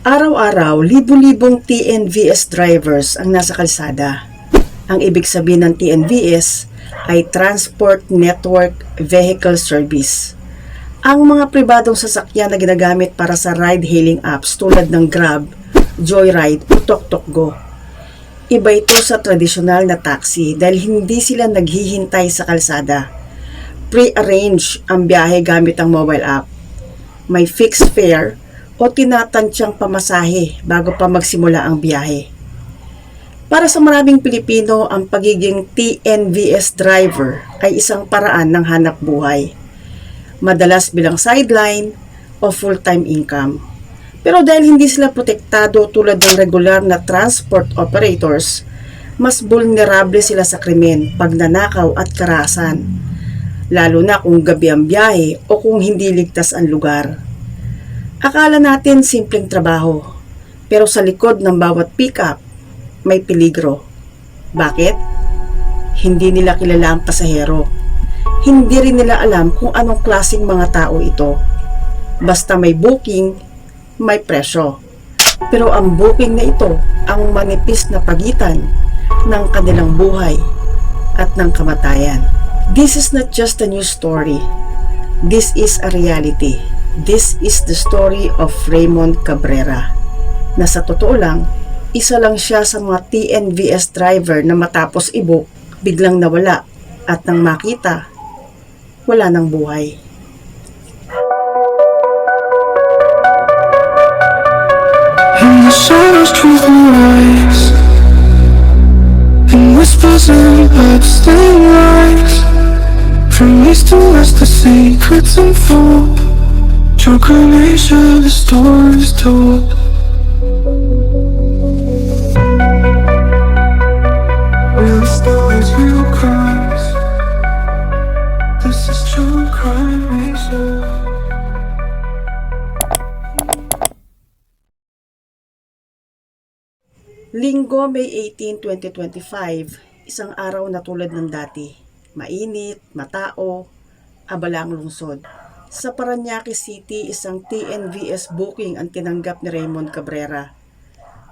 Araw-araw, libu-libong TNVS drivers ang nasa kalsada. Ang ibig sabihin ng TNVS ay Transport Network Vehicle Service. Ang mga pribadong sasakyan na ginagamit para sa ride-hailing apps tulad ng Grab, Joyride o TokTokGo. Iba ito sa tradisyonal na taxi dahil hindi sila naghihintay sa kalsada. Pre-arrange ang biyahe gamit ang mobile app. May fixed fare o tinatansyang pamasahe bago pa magsimula ang biyahe. Para sa maraming Pilipino, ang pagiging TNVS driver ay isang paraan ng hanap buhay. Madalas bilang sideline o full-time income. Pero dahil hindi sila protektado tulad ng regular na transport operators, mas vulnerable sila sa krimen, pagnanakaw at karasan. Lalo na kung gabi ang biyahe o kung hindi ligtas ang lugar. Akala natin simpleng trabaho, pero sa likod ng bawat pickup, may peligro. Bakit? Hindi nila kilala ang pasahero. Hindi rin nila alam kung anong klasing mga tao ito. Basta may booking, may presyo. Pero ang booking na ito ang manipis na pagitan ng kanilang buhay at ng kamatayan. This is not just a news story. This is a reality. This is the story of Raymond Cabrera na sa totoo lang, isa lang siya sa mga TNVS driver na matapos ibook, biglang nawala at nang makita, wala ng buhay. And the shadows truth will rise And whispers and they rise From east to west the secrets unfold True creation, the stories told Real stories, real crimes This is true crime Linggo, May 18, 2025, isang araw na tulad ng dati. Mainit, matao, abala ang lungsod. Sa Paranaque City, isang TNVS booking ang tinanggap ni Raymond Cabrera.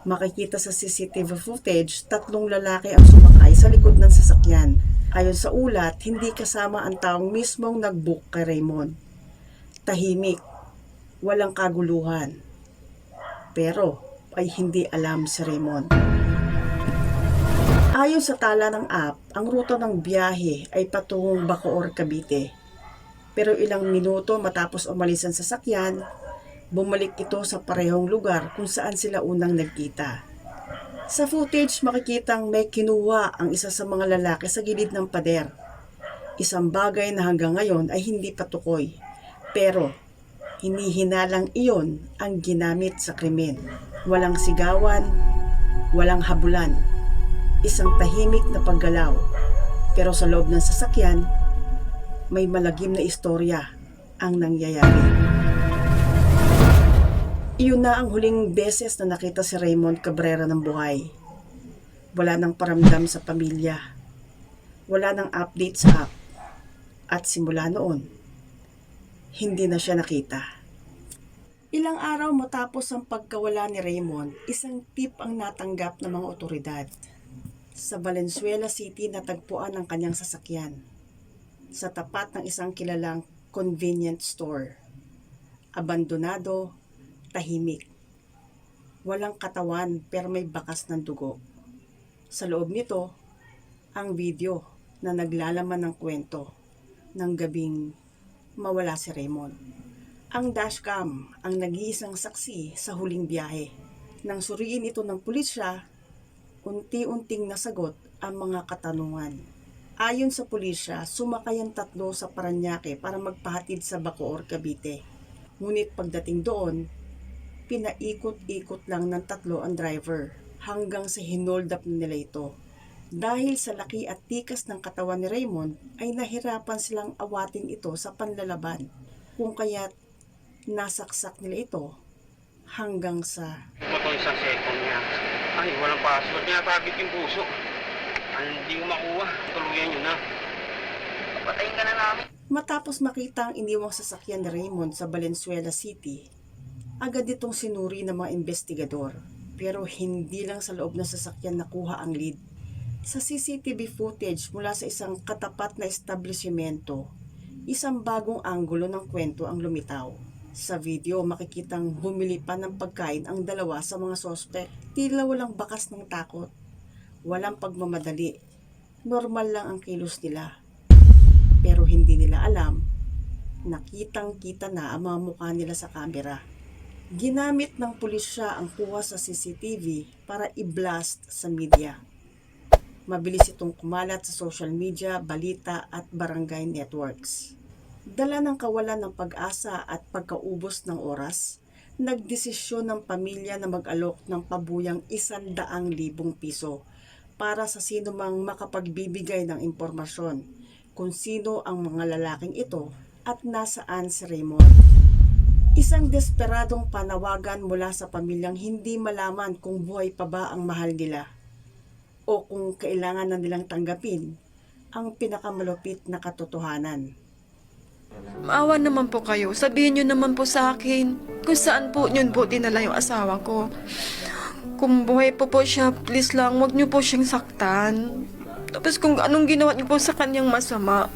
Makikita sa CCTV footage, tatlong lalaki ang sumakay sa likod ng sasakyan. Ayon sa ulat, hindi kasama ang taong mismong nag-book kay Raymond. Tahimik, walang kaguluhan. Pero ay hindi alam si Raymond. Ayon sa tala ng app, ang ruta ng biyahe ay patungong Bacoor, Cavite. Pero ilang minuto matapos umalis ang sasakyan, bumalik ito sa parehong lugar kung saan sila unang nagkita. Sa footage makikitang may kinuha ang isa sa mga lalaki sa gilid ng pader. Isang bagay na hanggang ngayon ay hindi patukoy. Pero hinihinalang iyon ang ginamit sa krimen. Walang sigawan, walang habulan, isang tahimik na paggalaw. Pero sa loob ng sasakyan, may malagim na istorya ang nangyayari. Iyon na ang huling beses na nakita si Raymond Cabrera ng buhay. Wala nang paramdam sa pamilya. Wala nang update sa app. At simula noon, hindi na siya nakita. Ilang araw matapos ang pagkawala ni Raymond, isang tip ang natanggap ng mga otoridad. Sa Valenzuela City natagpuan ang kanyang sasakyan sa tapat ng isang kilalang convenient store. Abandonado, tahimik. Walang katawan pero may bakas ng dugo. Sa loob nito, ang video na naglalaman ng kwento ng gabing mawala si Raymond. Ang dashcam ang nag-iisang saksi sa huling biyahe. Nang suriin ito ng pulisya, unti-unting nasagot ang mga katanungan. Ayon sa pulisya, sumakay ang tatlo sa Paranaque para magpahatid sa Bacoor, Cavite. Ngunit pagdating doon, pinaikot-ikot lang ng tatlo ang driver hanggang sa hinold up nila ito. Dahil sa laki at tikas ng katawan ni Raymond, ay nahirapan silang awatin ito sa panlalaban. Kung kaya't nasaksak nila ito hanggang sa mo to isang second niya. Ay, walang password. Tinatagit yung puso. Hindi ko makuha. Tuluyan nyo na. Patayin ka na namin. Matapos makita ang iniwang sasakyan ni Raymond sa Valenzuela City, Agad itong sinuri ng mga investigador pero hindi lang sa loob ng sasakyan nakuha ang lead. Sa CCTV footage mula sa isang katapat na establishmento, isang bagong anggulo ng kwento ang lumitaw. Sa video, makikitang bumili pa ng pagkain ang dalawa sa mga sospek. Tila walang bakas ng takot. Walang pagmamadali. Normal lang ang kilos nila. Pero hindi nila alam, nakitang kita na ang mga mukha nila sa kamera. Ginamit ng pulisya ang kuha sa CCTV para i-blast sa media. Mabilis itong kumalat sa social media, balita at barangay networks. Dala ng kawalan ng pag-asa at pagkaubos ng oras, nagdesisyon ng pamilya na mag-alok ng pabuyang isandaang libong piso para sa sino mang makapagbibigay ng impormasyon kung sino ang mga lalaking ito at nasaan si Raymond. Isang desperadong panawagan mula sa pamilyang hindi malaman kung buhay pa ba ang mahal nila o kung kailangan na nilang tanggapin ang pinakamalupit na katotohanan. Maawa naman po kayo. Sabihin nyo naman po sa akin kung saan po yun po dinala yung asawa ko. Kung buhay po po siya, please lang, wag nyo po siyang saktan. Tapos kung anong ginawa nyo po sa kanyang masama,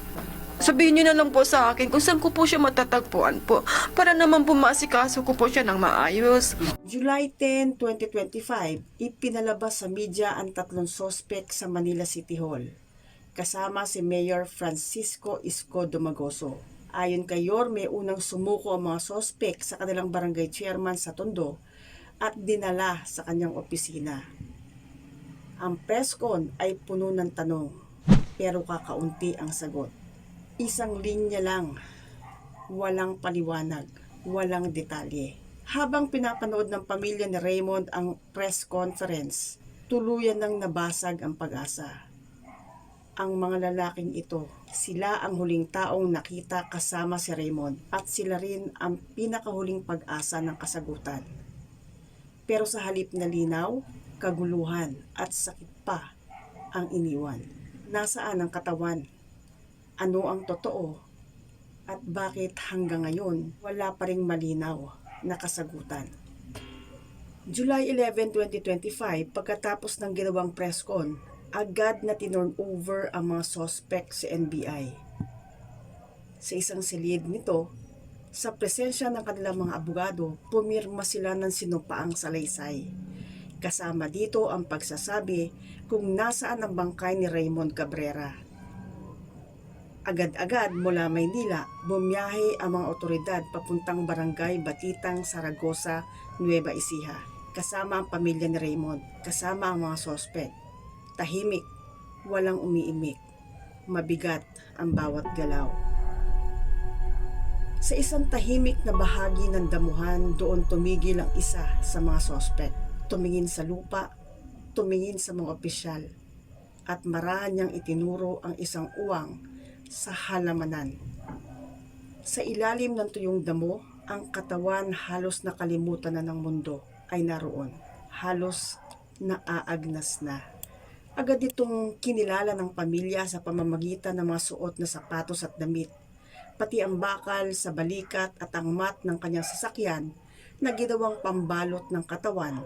sabihin nyo na lang po sa akin kung saan ko po siya matatagpuan po. Para naman po maasikaso ko po siya ng maayos. July 10, 2025, ipinalabas sa media ang tatlong sospek sa Manila City Hall, kasama si Mayor Francisco Isco Domagoso. Ayon kay Yorme, unang sumuko ang mga sospek sa kanilang barangay chairman sa Tondo at dinala sa kanyang opisina. Ang press con ay puno ng tanong, pero kakaunti ang sagot. Isang linya lang, walang paliwanag, walang detalye. Habang pinapanood ng pamilya ni Raymond ang press conference, tuluyan nang nabasag ang pag-asa. Ang mga lalaking ito, sila ang huling taong nakita kasama si Raymond at sila rin ang pinakahuling pag-asa ng kasagutan. Pero sa halip na linaw, kaguluhan at sakit pa ang iniwan. Nasaan ang katawan? Ano ang totoo? At bakit hanggang ngayon wala pa ring malinaw na kasagutan? July 11, 2025, pagkatapos ng ginawang press con, agad na tinurn over ang mga suspect sa NBI. Sa isang silid nito, sa presensya ng kanilang mga abogado, pumirma sila ng sinupaang salaysay. Kasama dito ang pagsasabi kung nasaan ang bangkay ni Raymond Cabrera. Agad-agad mula Maynila, bumiyahe ang mga otoridad papuntang barangay Batitang, Saragosa, Nueva Ecija. Kasama ang pamilya ni Raymond, kasama ang mga sospek. Tahimik, walang umiimik. Mabigat ang bawat galaw. Sa isang tahimik na bahagi ng damuhan, doon tumigil ang isa sa mga sospek. Tumingin sa lupa, tumingin sa mga opisyal, at marahan niyang itinuro ang isang uwang sa halamanan. Sa ilalim ng tuyong damo, ang katawan halos nakalimutan na ng mundo ay naroon. Halos naaagnas na. Agad itong kinilala ng pamilya sa pamamagitan ng mga suot na sapatos at damit, pati ang bakal sa balikat at ang mat ng kanyang sasakyan na ginawang pambalot ng katawan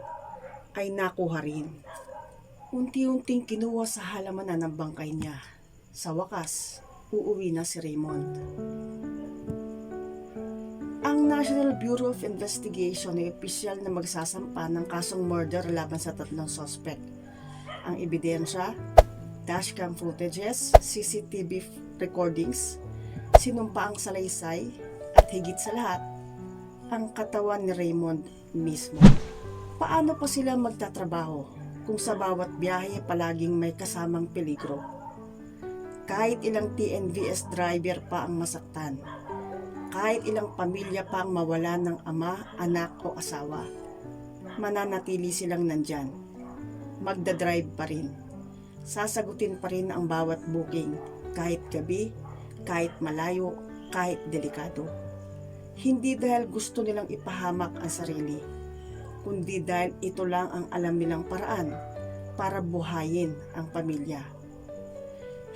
ay nakuha rin. Unti-unting kinuha sa halamanan ng bangkay niya. Sa wakas, uuwi na si Raymond. Ang National Bureau of Investigation ay opisyal na magsasampa ng kasong murder laban sa tatlong suspect. Ang ebidensya, dashcam footages, CCTV recordings, sinumpaang salaysay, at higit sa lahat, ang katawan ni Raymond mismo. Paano pa sila magtatrabaho kung sa bawat biyahe palaging may kasamang peligro? Kahit ilang TNVS driver pa ang masaktan, kahit ilang pamilya pa ang mawalan ng ama, anak o asawa, mananatili silang nandyan. Magdadrive pa rin. Sasagutin pa rin ang bawat booking, kahit gabi, kahit malayo, kahit delikado. Hindi dahil gusto nilang ipahamak ang sarili, kundi dahil ito lang ang alam nilang paraan para buhayin ang pamilya.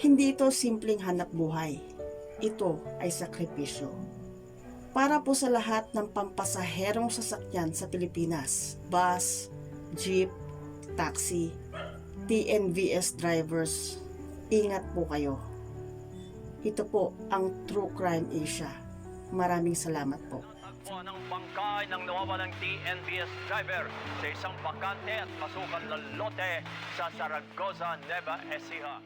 Hindi ito simpleng hanap buhay. Ito ay sakripisyo. para po sa lahat ng pampasaherong sasakyan sa Pilipinas, bus, jeep, taxi, TNVS drivers, ingat po kayo. Ito po ang True Crime Asia. Maraming salamat po. Tagpuan ng bangkay ng nawawalang TNVS driver sa isang bakante at masukan na lote sa Saragoza, Nueva Ecija.